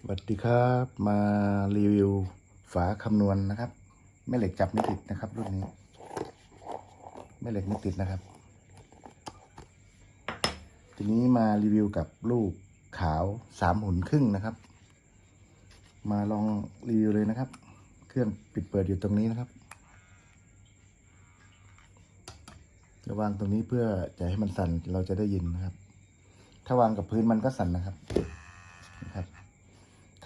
สวัสดีครับมารีวิวฝาคำนวณนะครับแม่เหล็กจับไม่ติดนะครับ รุ่นนี้แม่เหล็กไม่ติดนะครับ ทีนี้มารีวิวกับลูกขาวสามหุ่นครึ่งนะครับ มาลองรีวิวเลยนะครับ เครื่องปิดเปิดอยู่ตรงนี้นะครับจะวางตรงนี้เพื่อจะให้มันสั่นเราจะได้ยินนะครับ ถ้าวางกับพื้นมันก็สั่นนะครับ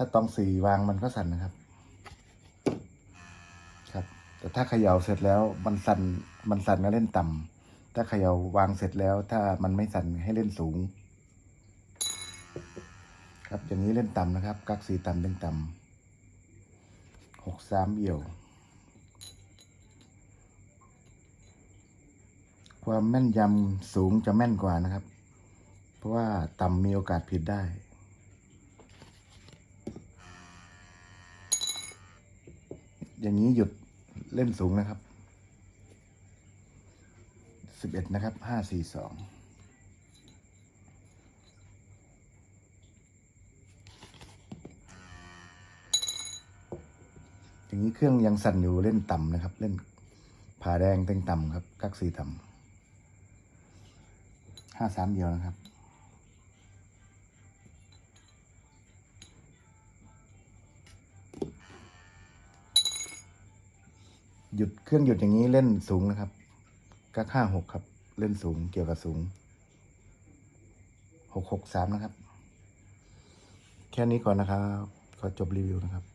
ถ้าตองสีวางมันก็สั่นนะครับ ครับ แต่ถ้าเขย่าเสร็จแล้วมันสั่นมันสั่นก็เล่นต่ำถ้าเขย่าวางเสร็จแล้ว ถ้ามันไม่สั่นให้เล่นสูง ครับอย่างนี้เล่นต่ำนะครับ กักสีต่ำเล่นต่ำหกสามเอี่ยว ความแม่นยำสูงจะแม่นกว่านะครับ เพราะว่าต่ำมีโอกาสผิดได้ อย่างนี้หยุดเล่นสูงนะครับสิบเอ็ดนะครับห้าสี่สองอย่างนี้เครื่องยังสั่นอยู่เล่นต่ำนะครับ เล่นผ่าแดงเต็งต่ำครับกักสีต่ำห้าสามเดียวนะครับ หยุดเครื่องหยุดอย่างนี้เล่นสูงนะครับกักห้าหกครับ เล่นสูงเกี่ยวกับสูงหกหกสามนะครับ แค่นี้ก่อนนะครับ ขอจบรีวิวนะครับ